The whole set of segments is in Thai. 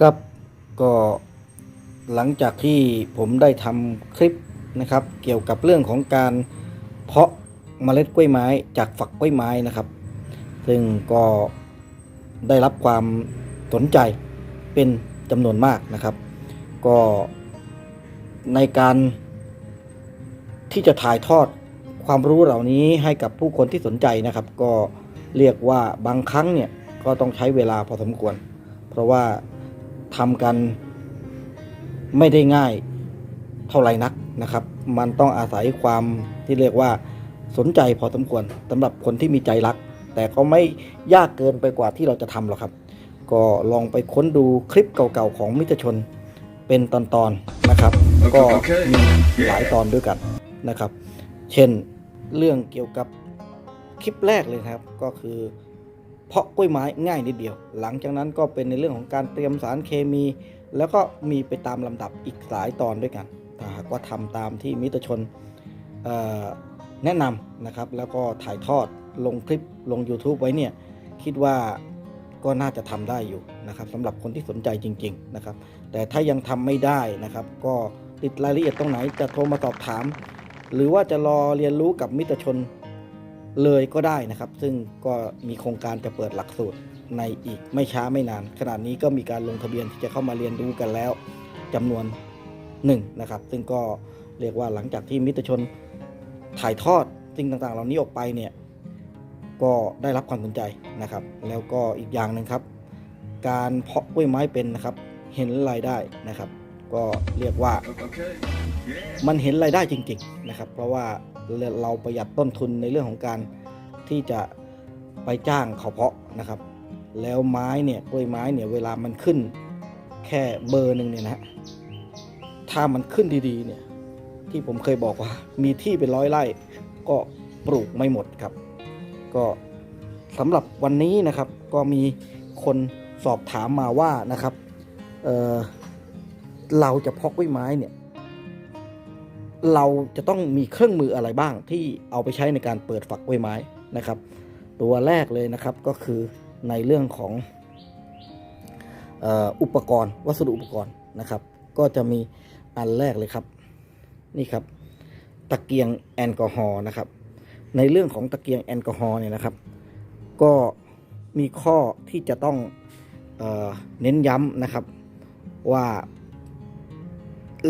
ครับก็หลังจากที่ผมได้ทำคลิปนะครับ เกี่ยวกับเรื่องของการเพาะเมล็ดกล้วยไม้จากฝักกล้วยไม้นะครับ ซึ่งก็ได้รับความสนใจเป็นจำนวนมากนะครับ ก็ในการที่จะถ่ายทอดความรู้เหล่านี้ให้กับผู้คนที่สนใจนะครับ ก็เรียกว่าบางครั้งเนี่ยก็ต้องใช้เวลาพอสมควร เพราะว่า ทำกันไม่ได้ง่ายเท่าไหร่นักนะครับ มันต้องอาศัยความที่เรียกว่าสนใจพอสมควรสำหรับคนที่มีใจรัก แต่ก็ไม่ยากเกินไปกว่าที่เราจะทำหรอกครับ ก็ลองไปค้นดูคลิปเก่าๆของมิตรชนเป็นตอนๆนะครับ ก็มีหลายตอนด้วยกันนะครับ เช่นเรื่องเกี่ยวกับคลิปแรกเลยครับก็คือ เพาะกล้วยไม้ง่ายนิดเดียว หลังจากนั้นก็เป็นในเรื่องของการเตรียมสารเคมี แล้วก็มีไปตามลำดับอีกหลายตอนด้วยกันถ้าหากว่าทำตามที่มิตรชนแนะนำนะครับ แล้วก็ถ่ายทอดลงคลิปลง YouTube ไว้เนี่ย คิดว่าก็น่าจะทำได้อยู่นะครับสำหรับคนที่สนใจจริง ๆนะครับ แต่ถ้ายังทำไม่ได้นะครับ ก็ติดรายละเอียดตรงไหนจะโทรมาสอบถาม หรือว่าจะรอเรียนรู้กับมิตรชน เลยก็ได้นะครับ ซึ่งก็มีโครงการจะเปิดหลักสูตรในอีกไม่ช้าไม่นาน ขณะนี้ก็มีการลงทะเบียนที่จะเข้ามาเรียนรู้กันแล้วจำนวนหนึ่งนะครับ ซึ่งก็เรียกว่าหลังจากที่มิตรชนถ่ายทอดสิ่งต่างๆ เหล่านี้ออกไปเนี่ยก็ได้รับความสนใจนะครับ แล้วก็อีกอย่างหนึ่งครับ การเพาะกล้วยไม้เป็นนะครับเห็นรายได้นะครับ ก็เรียกว่ามันเห็นรายได้จริงๆนะครับ เพราะว่า เราประหยัดต้นทุนในเรื่องของการที่จะไปจ้างเขาเพาะนะครับ แล้วไม้เนี่ยกล้วยไม้เนี่ยเวลามันขึ้นแค่เบอร์หนึ่งเนี่ยนะฮะถ้ามันขึ้นดีๆเนี่ยที่ผมเคยบอกว่ามีที่เป็นร้อยไร่ก็ปลูกไม่หมดครับ ก็สำหรับวันนี้นะครับก็มีคนสอบถามมาว่านะครับเเราจะเพาะกล้วยไม้เนี่ย เราจะต้องมีเครื่องมืออะไรบ้างที่เอาไปใช้ในการเปิดฝักกล้วยไม้นะครับ ตัวแรกเลยนะครับก็คือในเรื่องของอออุปกรณ์ วัสดุอุปกรณ์นะครับ ก็จะมีอันแรกเลยครับ นี่ครับ ตะเกียงแอลกอฮอล์นะครับ ในเรื่องของตะเกียงแอลกอฮอล์เนี่ยนะครับ ก็มีข้อที่จะต้องเออเน้นย้ำนะครับว่า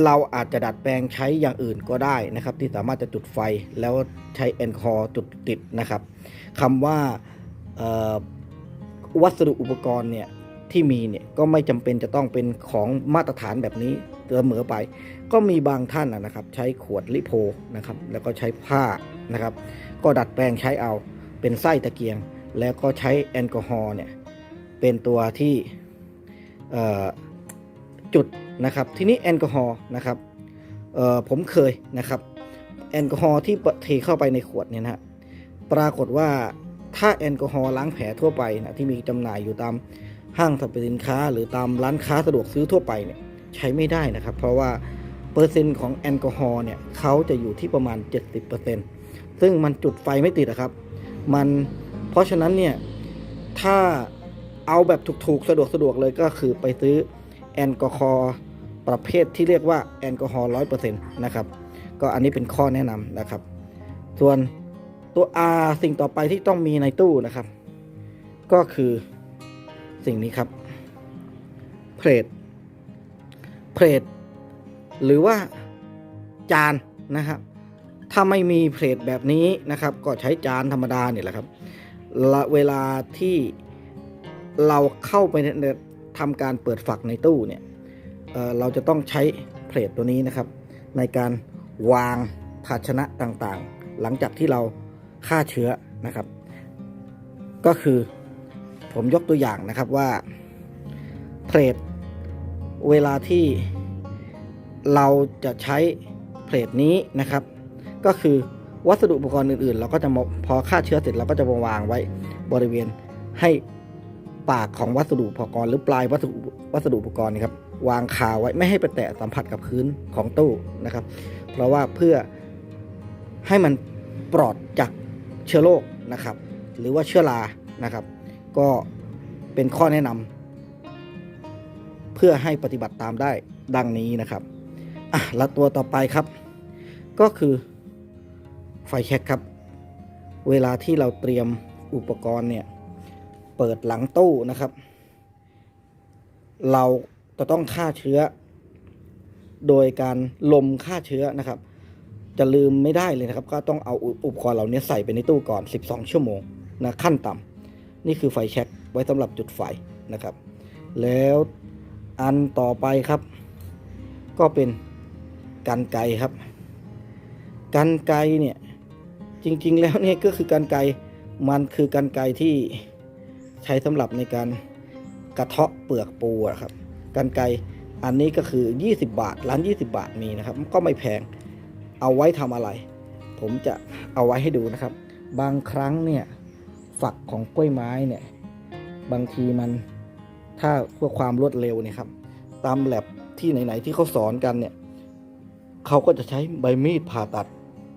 เราอาจจะดัดแปลงใช้อย่างอื่นก็ได้นะครับ ที่สามารถจะจุดไฟแล้วใช้แอลกอฮอล์จุดติดนะครับคำว่าวัสดุอุปกรณ์เนี่ยที่มีเนี่ยก็ไม่จำเป็นจะต้องเป็นของมาตรฐานแบบนี้เสมอไป ก็มีบางท่านนะครับ ใช้ขวดลิโพนะครับ แล้วก็ใช้ผ้านะครับ ก็ดัดแปลงใช้เอาเป็นไส้ตะเกียง แล้วก็ใช้แอลกอฮอล์เนี่ยเป็นตัวที่ จุดนะครับทีนี้แอลกอฮอล์นะครับผมเคยนะครับแอลกอฮอล์ที่เทเข้าไปในขวดเนี่ยนะปรากฏว่าถ้าแอลกอฮอล์ล้างแผลทั่วไปนะที่มีจำหน่ายอยู่ตามห้างสรรพสินค้า หรือตามร้านค้าสะดวกซื้อทั่วไปเนี่ยใช้ไม่ได้นะครับ เพราะว่าเปอร์เซ็นต์ของแอลกอฮอล์เนี่ยเขาจะอยู่ที่ประมาณ 70%ซึ่งมันจุดไฟไม่ติดนะครับ มันเพราะฉะนั้นเนี่ยถ้าเอาแบบถูกๆสะดวกสะดวกๆเลยก็คือไปซื้อ แอลกอฮอล์ประเภทที่เรียกว่าแอลกอฮอล์ร้อยเปอร์เซ็นต์นะครับก็อันนี้เป็นข้อแนะนำนะครับ ส่วนตัว R สิ่งต่อไปที่ต้องมีในตู้นะครับ ก็คือสิ่งนี้ครับเพลทเพลทหรือว่าจานนะครับ ถ้าไม่มีเพลทแบบนี้นะครับ ก็ใช้จานธรรมดาเนี่ยแหละครับ เวลาที่เราเข้าไปใน ทำการเปิดฝักในตู้เนี่ยเอ่อเราจะต้องใช้เพลทตัวนี้นะครับ ในการวางภาชนะต่างๆ หลังจากที่เราฆ่าเชื้อนะครับ ก็คือผมยกตัวอย่างนะครับว่าเพลทเวลาที่เราจะใช้เพลทนี้นะครับ ก็คือวัสดุอุปกรณ์อื่นๆ เราก็จะพอฆ่าเชื้อเสร็จเราก็จะวางไว้บริเวณให้ ปากของวัสดุอุปกรณ์หรือปลายวัสดุวัสดุอุปกรณ์นี่ครับวางคาไว้ไม่ให้ไปแตะสัมผัสกับพื้นของตู้นะครับ เพราะว่าเพื่อให้มันปลอดจากเชื้อโรคนะครับ หรือว่าเชื้อรานะครับ ก็เป็นข้อแนะนเพื่อให้ปฏิบัติตามได้ดังนี้นะครับอะแล้วตัวต่อไปครับ ก็คือไฟแช็กครับ เวลาที่เราเตรียมอุปกรณ์เนี่ย เปิดหลังตู้นะครับ เราจะต้องฆ่าเชื้อ โดยการลมฆ่าเชื้อนะครับ จะลืมไม่ได้เลยนะครับ ก็ต้องเอาอุปกรณ์เหล่านี้ใส่ไปในตู้ก่อน 12 ชั่วโมงนะขั้นต่ำนี่คือไฟแช็กไว้สำหรับจุดไฟนะครับ แล้วอันต่อไปครับ ก็เป็นกันไกครับ กันไกเนี่ยจริง ๆ แล้วเนี่ยก็คือกันไกมันคือกันไกที่ ใช้สำหรับในการกระเทาะเปลือกปูอะครับกันไกอันนี้ก็คือ 20 บาท ร้าน 20 บาทมีนะครับ ก็ไม่แพง เอาไว้ทำอะไร ผมจะเอาไว้ให้ดูนะครับ บางครั้งเนี่ยฝักของกล้วยไม้เนี่ย บางทีมันถ้าเพื่อความรวดเร็วเนี่ยครับ ตามแลบที่ไหนๆที่เขาสอนกันเนี่ยเขาก็จะใช้ใบมีดผ่าตัด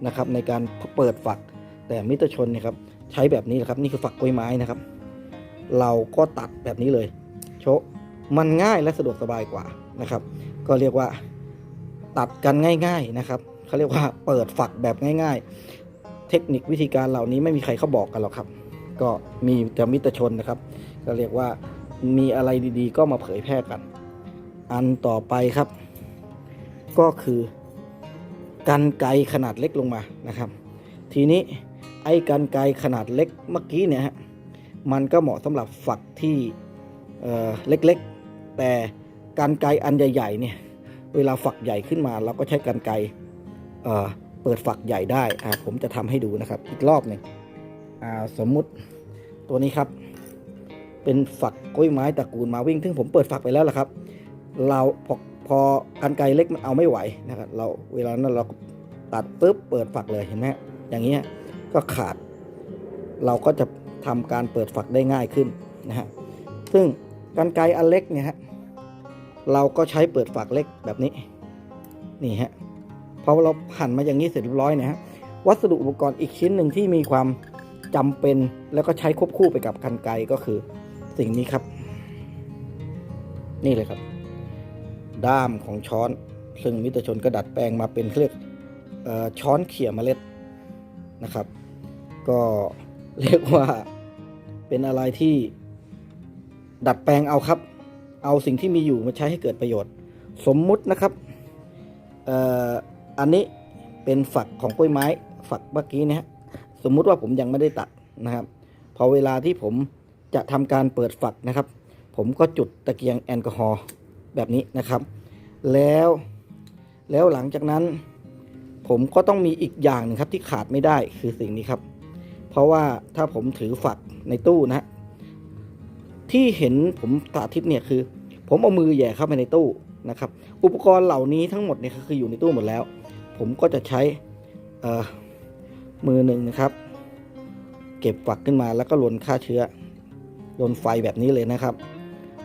นะครับ ในการเปิดฝักแต่มิตรชนเนี่ยครับ ใช้แบบนี้แหละครับ นี่คือฝักกล้วยไม้นะครับ เราก็ตัดแบบนี้เลย โชะมันง่ายและสะดวกสบายกว่านะครับ ก็เรียกว่าตัดกันง่าย ๆนะครับเขาเรียกว่าเปิดฝักแบบง่าย ๆ เทคนิควิธีการเหล่านี้ไม่มีใครเขาบอกกันหรอกครับ ก็มีแต่มิตรชนนะครับ ก็เรียกว่ามีอะไรดีๆ ก็มาเผยแพร่กัน อันต่อไปครับ ก็คือกันไกขนาดเล็กลงมานะครับ ทีนี้ไอ้กันไกขนาดเล็กเมื่อกี้เนี่ยฮะ มันก็เหมาะสำหรับฝักที่เเล็กๆ แต่กันไกอันใหญ่ๆเนี่ยเวลาฝักใหญ่ขึ้นมา เราก็ใช้กันไกเเปิดฝักใหญ่ได้ผมจะทำให้ดูนะครับ อีกรอบหนึ่งสมมุติตัวนี้ครับเป็นฝักกล้วยไม้ตระกูลมาวิ่งซึ่งผมเปิดฝักไปแล้วล่ะครับ เราพอพอกันไกเล็กมันเอาไม่ไหวนะครับเราเวลานั้นเราตัดปุ๊บเปิดฝักเลยเห็นไหมอย่างเงี้ยก็ขาดเราก็จะ ทำการเปิดฝักได้ง่ายขึ้นนะฮะซึ่งกันไกอันเล็กเนี่ยฮะเราก็ใช้เปิดฝักเล็กแบบนี้นี่ฮะพอเราหั่นมาอย่างนี้เสร็จเรียบร้อยเนะฮะวัสดุอุปกรณ์อีกชิ้นหนึ่งที่มีความจำเป็นแล้วก็ใช้ควบคู่ไปกับกันไกก็คือสิ่งนี้ครับ นี่เลยครับ ด้ามของช้อน ซึ่งมิตรชนก็ดัดแปลงมาเป็นเขาเรียกเอ่อช้อนเขี่ยเมล็ดนะครับ ก็เรียกว่า เป็นอะไรที่ดัดแปลงเอาครับ เอาสิ่งที่มีอยู่มาใช้ให้เกิดประโยชน์ สมมุตินะครับอันนี้เป็นฝักของกล้วยไม้ฝักเมื่อกี้นะฮะสมมุติว่าผมยังไม่ได้ตัดนะครับ พอเวลาที่ผมจะทำการเปิดฝักนะครับ ผมก็จุดตะเกียงแอลกอฮอล์แบบนี้นะครับ แล้วแล้วหลังจากนั้น ผมก็ต้องมีอีกอย่างหนึงครับที่ขาดไม่ได้คือสิ่งนี้ครับ เพราะว่าถ้าผมถือฝัก ในตู้นะฮะที่เห็นผมสาธิตเนี่ยคือ ผมเอามือแย่เข้าไปในตู้นะครับ อุปกรณ์เหล่านี้ทั้งหมดเนี่ยก็คืออยู่ในตู้หมดแล้ว ผมก็จะใช้มือหนึ่งนะครับ เก็บฝักขึ้นมาแล้วก็ลนฆ่าเชื้อลนไฟแบบนี้เลยนะครับ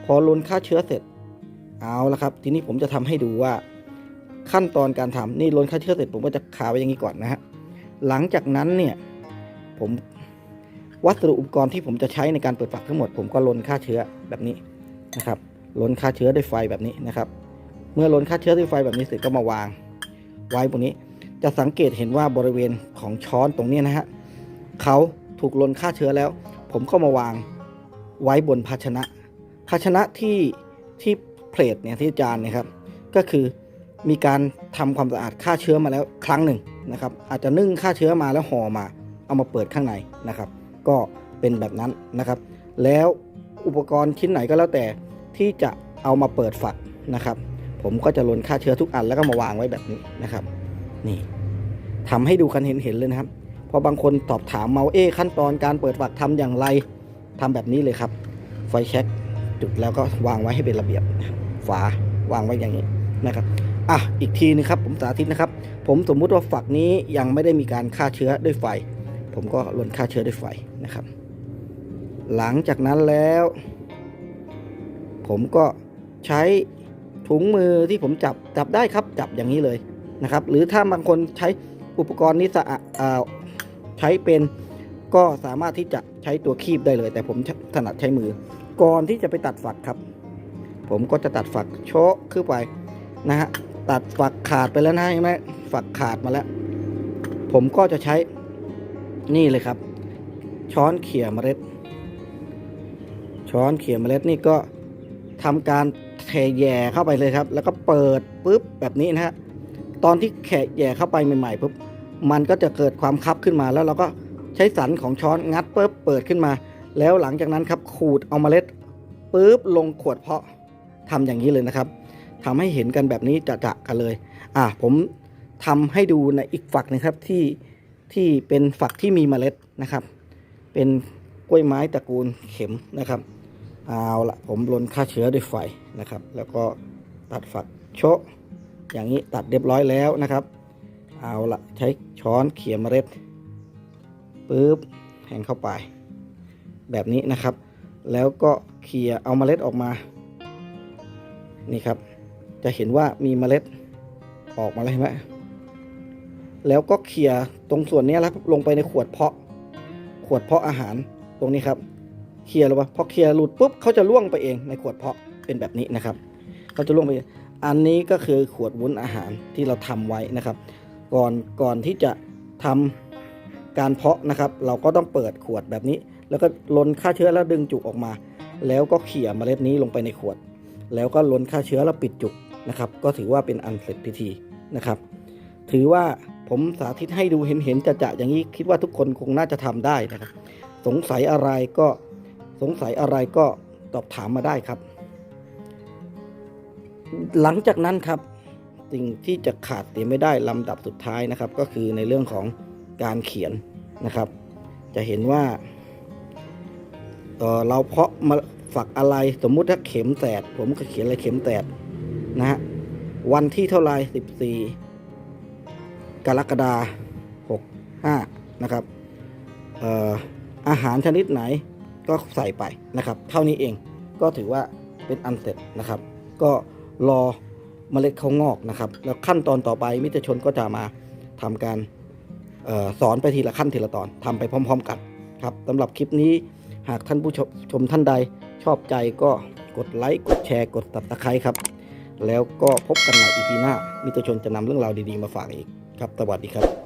พอลนฆ่าเชื้อเสร็จเอาละครับ ทีนี้ผมจะทำให้ดูว่าขั้นตอนการทำนี่ลนฆ่าเชื้อเสร็จผมก็จะคาไว้อย่างนี้ก่อนนะฮะหลังจากนั้นเนี่ยผม วัสดุอุปกรณ์ที่ผมจะใช้ในการเปิดฝักทั้งหมด ผมก็ลนฆ่าเชื้อแบบนี้นะครับลนฆ่าเชื้อด้วยไฟแบบนี้นะครับ เมื่อลนฆ่าเชื้อด้วยไฟแบบนี้เสร็จก็มาวาง ไว้ตรงนี้ จะสังเกตเห็นว่าบริเวณของช้อนตรงนี้นะฮะเขาถูกลนฆ่าเชื้อแล้ว ผมก็มาวางไว้บนภาชนะ ภาชนะที่ที่เพลทเนี่ยที่จานนะครับ ก็คือมีการทำความสะอาดฆ่าเชื้อมาแล้วครั้งหนึ่งนะครับ อาจจะนึ่งฆ่าเชื้อมาแล้วห่อมา เอามาเปิดข้างในนะครับ ก็เป็นแบบนั้นนะครับ แล้วอุปกรณ์ชิ้นไหนก็แล้วแต่ที่จะเอามาเปิดฝักนะครับ ผมก็จะลนฆ่าเชื้อทุกอันแล้วก็มาวางไว้แบบนี้นะครับ นี่ทำให้ดูกันเห็นเห็นเลยนะครับพอบางคนตอบถามเมาเอ๊ะขั้นตอนการเปิดฝักทำอย่างไรทำแบบนี้เลยครับ ไฟแช็กจุดแล้วก็วางไว้ให้เป็นระเบียบ ฝาวางไว้อย่างนี้นะครับอะอีกทีนึงครับผมสาธิตนะครับ ผมสมมุติว่าฝักนี้ยังไม่ได้มีการฆ่าเชื้อด้วยไฟ ผมก็ลนฆ่าเชื้อด้วยไฟนะครับ หลังจากนั้นแล้ว ผมก็ใช้ถุงมือที่ผมจับจับได้ครับจับอย่างนี้เลยนะครับ หรือถ้าบางคนใช้อุปกรณ์นี้สะอาดอ่าใช้เป็นก็สามารถที่จะใช้ตัวคีบได้เลย แต่ผมถนัดใช้มือ ก่อนที่จะไปตัดฝักครับ ผมก็จะตัดฝักโชะขึ้นไปนะฮะตัดฝักขาดไปแล้วนะเห็นไหมฝักขาดมาแล้ว ผมก็จะใช้ นี่เลยครับ ช้อนเขี่ยเมล็ด ช้อนเขี่ยเมล็ดนี่ก็ทำการแทแย่เข้าไปเลยครับ แล้วก็เปิดปุ๊บแบบนี้นะฮะตอนที่แขะแย่เข้าไปใหม่ๆปุ๊บมันก็จะเกิดความคับขึ้นมาแล้วเราก็ใช้สันของช้อนงัดปุ๊บเปิดขึ้นมา แล้วหลังจากนั้นครับขูดเอาเมล็ดปุ๊บลงขวดเพาะทำอย่างนี้เลยนะครับทำให้เห็นกันแบบนี้จะจะๆกันเลย อะผมทำให้ดูในอีกฝักนึงครับที่ ที่เป็นฝักที่มีเมล็ดนะครับ เป็นกล้วยไม้ตระกูลเข็มนะครับ เอาละผมลนฆ่าเชื้อด้วยไฟนะครับ แล้วก็ตัดฝักโชะอย่างนี้ตัดเรียบร้อยแล้วนะครับ เอาละใช้ช้อนเขี่ยเมล็ดปุ๊บแทงเข้าไป แบบนี้นะครับ แล้วก็เขี่ยเอาเมล็ดออกมา นี่ครับ จะเห็นว่ามีเมล็ดออกมาแล้วเห็นไหม แล้วก็เขี่ยตรงส่วนนี้แล้วลงไปในขวดเพาะ ขวดเพาะอาหารตรงนี้ครับเคลียร์ล้ววะพอเคลียร์หลุดปุ๊บเขาจะล่วงไปเองในขวดเพาะเป็นแบบนี้นะครับเขาจะล่วงไปอันนี้ก็คือขวดวุ้นอาหารที่เราทำไว้นะครับ ก่อนก่อนที่จะทำการเพาะนะครับ เราก็ต้องเปิดขวดแบบนี้ แล้วก็ลนฆ่าเชื้อแล้วดึงจุกออกมา แล้วก็เขี่ยเมล็ดนี้ลงไปในขวด แล้วก็ลนฆ่าเชื้อแล้วปิดจุกนะครับ ก็ถือว่าเป็นอันเสร็จพิธีนะครับ ถือว่า ผมสาธิตให้ดูเห็นเห็นจะจะอย่างนี้คิดว่าทุกคนคงน่าจะทำได้นะครับ สงสัยอะไรก็สงสัยอะไรก็ตอบถามมาได้ครับ หลังจากนั้นครับสิ่งที่จะขาดเสียไม่ได้ลำดับสุดท้ายนะครับ ก็คือในเรื่องของการเขียนนะครับ จะเห็นว่าเออเราเพาะมาฝักอะไรสมมุติถ้าเข็มแตดผมก็เขียนอะไรเข็มแตดนะฮะวันที่เท่าไร14 กรกฎาคม65นะครับเอ่ออาหารชนิดไหนก็ใส่ไปนะครับ เท่านี้เองก็ถือว่าเป็นอันเสร็จนะครับ ก็รอเมล็ดเขางอกนะครับ แล้วขั้นตอนต่อไปมิตรชนก็จะมาทำการออสอนไปทีละขั้นทีละตอนทำไปพร้อม ๆ กันครับสำหรับคลิปนี้หากท่านผู้ชมชมท่านใดชอบใจก็กดไลค์กดแชร์กดตับตะไคร้ครับ แล้วก็พบกันใหม่อีพีหน้ามิตรชนจะนำเรื่องราวดีๆมาฝากอีก ครับสวัสดีครับ